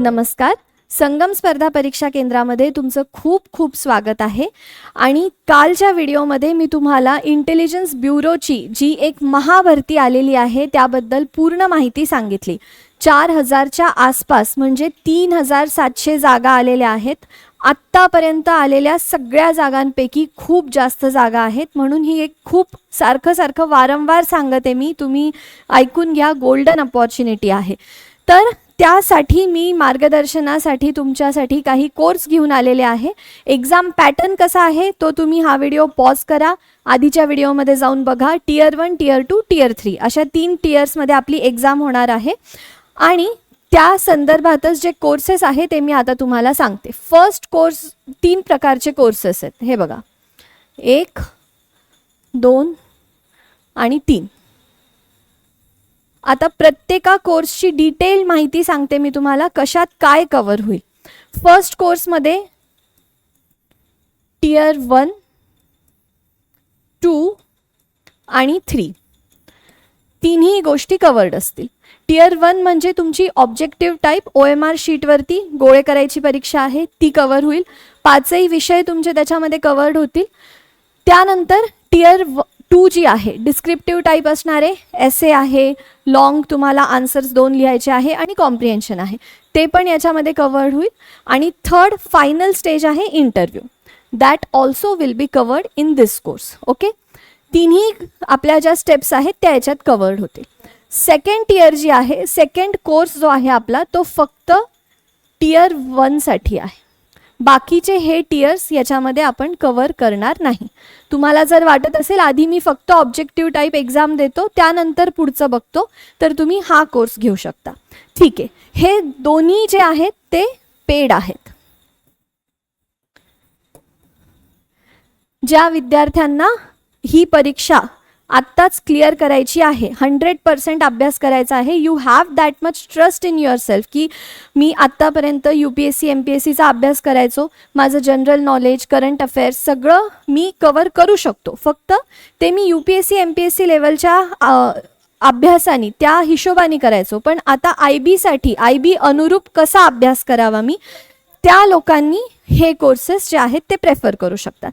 नमस्कार. संगम स्पर्धा परीक्षा केंद्रामध्ये तुमचं खूप खूप स्वागत आहे. आणि कालच्या व्हिडिओमध्ये मी तुम्हाला इंटेलिजन्स ब्युरोची जी एक महाभरती आलेली आहे त्याबद्दल पूर्ण माहिती सांगितली. चार हजारच्या आसपास म्हणजे तीन हजार सातशे जागा आलेल्या आहेत. आत्तापर्यंत आलेल्या सगळ्या जागांपैकी खूप जास्त जागा आहेत. म्हणून ही एक खूप सारखं सारखं वारंवार सांगते मी. तुम्ही ऐकून घ्या गोल्डन अपॉर्च्युनिटी आहे. तर त्यासाठी मी मार्गदर्शनासाठी तुमच्यासाठी काही कोर्स घेऊन आलेले आहे. एक्झाम पॅटर्न कसा आहे तो तुम्ही हा व्हिडिओ पॉज करा. आधीच्या व्हिडिओमध्ये जाऊन बघा. Tier one tier two tier three अशा तीन टियर्समध्ये आपली एक्झाम होणार आहे. आणि त्या संदर्भातच जे कोर्सेस आहे ते मी आता तुम्हाला सांगते. फर्स्ट कोर्स तीन प्रकारचे कोर्सेस आहेत. हे बघा. एक दोन आणि तीन. आता प्रत्येका कोर्सची डिटेल माहिती सांगते मी तुम्हाला कशात काय कवर होईल. फर्स्ट कोर्समध्ये टियर वन टू आणि थ्री तिन्ही गोष्टी कवर्ड असतील. टियर वन म्हणजे तुमची objective type O M R शीटवरती गोळे करायची परीक्षा आहे ती कवर होईल. पाचही विषय तुमचे त्याच्यामध्ये कवर्ड होतील. त्यानंतर टियर व टू जी आहे. डिस्क्रिप्टिव्ह टाईप असणारे एसे आहे. लॉंग तुम्हाला आन्सर्स दोन लिहायचे आहे आणि कॉम्प्रिहेन्शन आहे. ते पण याच्यामध्ये कवर्ड होईल. आणि थर्ड फायनल स्टेज आहे interview that also will be covered in this course okay तिन्ही आपल्या ज्या स्टेप्स आहेत त्या याच्यात कवर्ड होतील. सेकंड टियर जी आहे सेकंड कोर्स जो आहे आपला तो फक्त टियर वनसाठी आहे. बाकीचे हे टियर्स याच्यामध्ये आपण कवर करणार नाही. तुम्हाला जर वाटत असेल आधी मी फक्त ऑब्जेक्टिव्ह टाईप एक्झाम देतो त्यानंतर पुढचं बघतो तर तुम्ही हा कोर्स घेऊ शकता. ठीक आहे. हे दोन्ही जे आहेत ते पेड आहेत. ज्या विद्यार्थ्यांना ही परीक्षा आत्ताच क्लिअर करायची आहे. हंड्रेड पर्सेंट अभ्यास करायचा आहे. You have that much trust in yourself की मी आत्तापर्यंत U P S C M P S सीचा अभ्यास करायचो. माझं जनरल नॉलेज करंट अफेअर्स सगळं मी कवर करू शकतो. फक्त ते मी U P S C M P S C लेवलच्या अभ्यासाने त्या हिशोबाने करायचो. पण आता आय बीसाठी आय बी अनुरूप कसा अभ्यास करावा मी त्या लोकांनी हे कोर्सेस जे आहेत ते प्रेफर करू शकतात.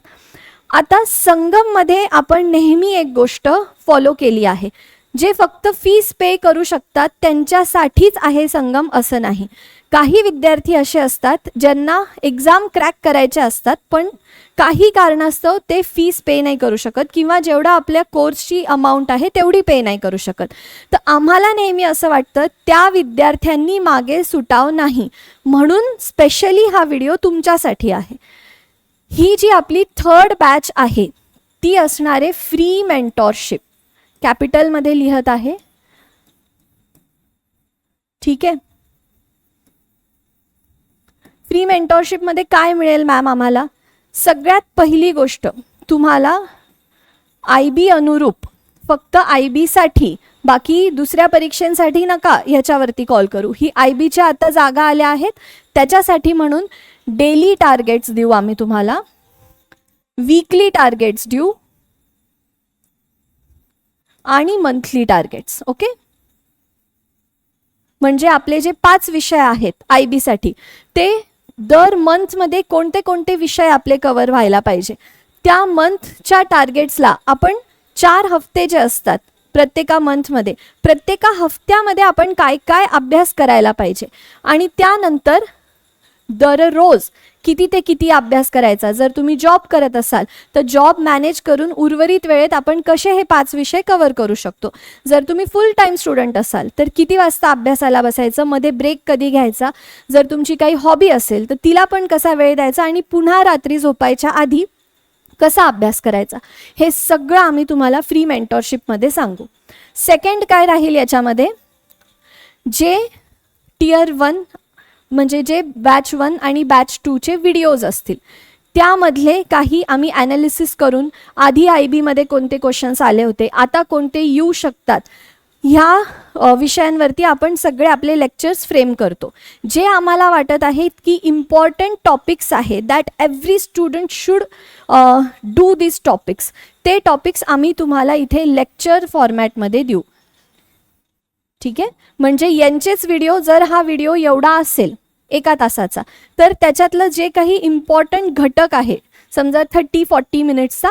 आता संगममध्ये आपण नेहमी एक गोष्ट फॉलो केली आहे. जे फक्त फीस पे करू शकतात त्यांच्यासाठीच आहे संगम असं नाही. काही विद्यार्थी असे असतात ज्यांना एक्झाम क्रॅक करायचे असतात पण काही कारणास्तव ते फीस पे नाही करू शकत किंवा जेवढा आपल्या कोर्सची अमाऊंट आहे तेवढी पे नाही करू शकत. तर आम्हाला नेहमी असं वाटतं त्या विद्यार्थ्यांनी मागे सुटाव नाही. म्हणून स्पेशली हा व्हिडिओ तुमच्यासाठी आहे. ही जी आपली थर्ड बॅच आहे ती असणारे फ्री मेंटॉरशिप कॅपिटलमध्ये लिहत आहे. ठीक आहे? फ्री मेंटॉरशिपमध्ये काय मिळेल मॅम आम्हाला? सगळ्यात पहिली गोष्ट तुम्हाला आय बी अनुरूप फक्त आय बीसाठी बाकी दुसऱ्या परीक्षेसाठी नका ह्याच्यावरती कॉल करू. ही आय बीच्या आता जागा आल्या आहेत त्याच्यासाठी म्हणून डेली टार्गेट्स देऊ आम्ही तुम्हाला. वीकली टार्गेट्स देऊ. आणि मंथली टार्गेट्स ओके? म्हणजे आपले जे पाच विषय आहेत आय बीसाठी ते दर मंथमध्ये कोणते कोणते विषय आपले कवर व्हायला पाहिजे? त्या मंथच्या टार्गेट्सला आपण चार हफ्ते जे असतात प्रत्येका मंथमध्ये प्रत्येका हफ्त्यामध्ये आपण काय काय अभ्यास करायला पाहिजे? आणि त्यानंतर दररोज किती ते किती अभ्यास करायचा? जर तुम्ही जॉब करत असाल तर जॉब मॅनेज करून उर्वरित वेळेत आपण कसे हे पाच विषय कव्हर करू शकतो? जर तुम्ही फुल टाईम स्टुडंट असाल तर किती वाजता अभ्यासाला बसायचं? मध्ये ब्रेक कधी घ्यायचा? जर तुमची काही हॉबी असेल तर तिला पण कसा वेळ द्यायचा? आणि पुन्हा रात्री झोपायच्या आधी कसा अभ्यास करायचा? हे सगळं आम्ही तुम्हाला फ्री मेंटॉरशिपमध्ये सांगू. सेकंड काय राहील याच्यामध्ये? जे टियर वन म्हणजे जे बॅच वन आणि बॅच टूचे व्हिडिओज असतील. त्यामधले काही आम्ही ॲनालिसिस करून आधी आय बीमध्ये कोणते क्वेश्चन्स आले होते आता कोणते येऊ शकतात ह्या विषयांवरती आपण सगळे आपले लेक्चर्स फ्रेम करतो. जे आम्हाला वाटत आहेत की इम्पॉर्टंट टॉपिक्स आहे that every student should do this topics ते टॉपिक्स आम्ही तुम्हाला इथे लेक्चर फॉर्मॅटमध्ये देऊ. ठीक आहे? म्हणजे यांचेच व्हिडिओ जर हा व्हिडिओ एवढा असेल एका तासाचा. तर त्याच्यातलं जे काही इम्पॉर्टंट घटक आहे समजा थर्टी फॉर्टी मिनिट्सचा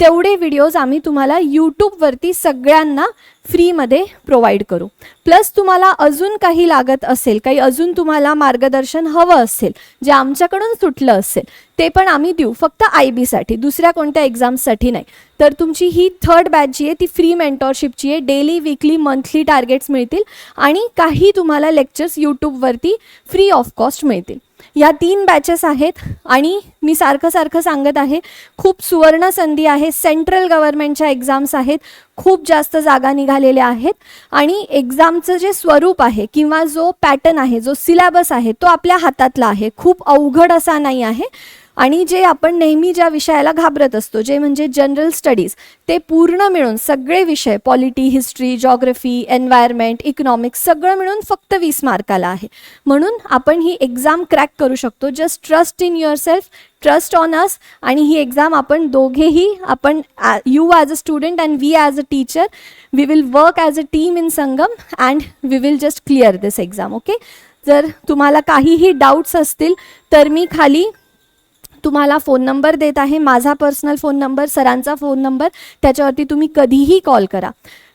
तेवढे व्हिडिओज आम्ही तुम्हाला यूट्यूबवरती सगळ्यांना फ्रीमध्ये प्रोव्हाइड करू. प्लस तुम्हाला अजून काही लागत असेल काही अजून तुम्हाला मार्गदर्शन हवं असेल जे आमच्याकडून सुटलं असेल ते पण आम्ही देऊ. फक्त आय बीसाठी दुसऱ्या कोणत्या एक्झाम्ससाठी नाही. तर तुमची ही थर्ड बॅच जी आहे ती फ्री मेंटॉरशिपची आहे. डेली विकली मंथली टार्गेट्स मिळतील आणि काही तुम्हाला लेक्चर्स यूट्यूबवरती फ्री ऑफ कॉस्ट मिळतील. या तीन बॅचेस आहेत आणि मी सारखं सारखं सांगत आहे खूप सुवर्ण संधी आहे सेंट्रल गव्हर्नमेंटच्या एक्झाम्स आहेत खूप जास्त जागा निघालेल्या आहेत आणि एक्झामचं जे स्वरूप आहे किंवा जो पॅटर्न आहे जो सिलेबस आहे तो आपल्या हातातला आहे खूप अवघड असा नाही आहे. आणि जे आपण नेहमी ज्या विषयाला घाबरत असतो जे म्हणजे जनरल स्टडीज ते पूर्ण मिळून सगळे विषय polity history geography environment economics सगळं मिळून फक्त वीस मार्काला आहे. म्हणून आपण ही एक्झाम क्रॅक करू शकतो. Just trust in yourself trust on us आणि ही एक्झाम आपण दोघेही आपण you as a student and we as a teacher we will work as a team in Sangam and we will just clear this exam okay जर तुम्हाला काहीही doubts असतील तर मी खाली तुम्हाला फोन नंबर देत आहे माझा पर्सनल फोन नंबर सरांचा फोन नंबर त्याच्यावरती तुम्ही कधीही कॉल करा.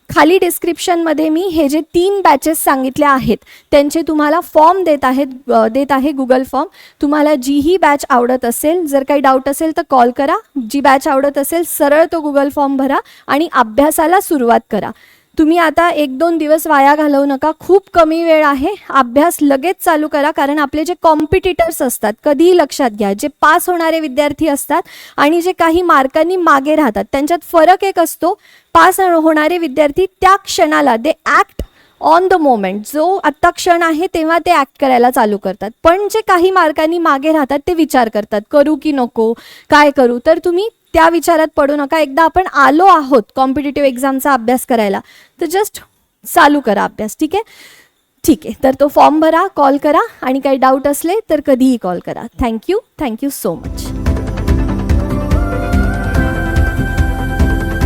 खाली डिस्क्रिप्शनमध्ये मी हे जे तीन बॅचेस सांगितले आहेत त्यांचे तुम्हाला फॉर्म देत आहेत देत आहे गुगल फॉर्म तुम्हाला जी ही बॅच आवडत असेल जर काही डाऊट असेल तर कॉल करा. जी बॅच आवडत असेल सरळ तो गुगल फॉर्म भरा आणि अभ्यासाला सुरुवात करा. तुम्ही आता एक दोन दिवस वाया घालवू नका. खूप कमी वेळ आहे. अभ्यास लगेच चालू करा कारण आपले जे कॉम्पिटिटर्स असतात कधीही लक्षात घ्या जे पास होणारे विद्यार्थी असतात आणि जे काही मार्कांनी मागे राहतात त्यांच्यात फरक एक असतो. पास होणारे विद्यार्थी त्या क्षणाला they act on the moment जो आत्ता क्षण आहे तेव्हा ते ॲक्ट करायला चालू करतात. पण जे काही मार्कांनी मागे राहतात ते विचार करतात. करू की नको काय करू? तर तुम्ही त्या विचारात पडू नका. एकदा आपण आलो आहोत कॉम्पिटेटिव्ह एक्झामचा अभ्यास करायला तर जस्ट चालू करा अभ्यास ठीक आहे? ठीक आहे तर तो फॉर्म भरा कॉल करा. आणि काही डाऊट असले तर कधीही कॉल करा. Thank you thank you so much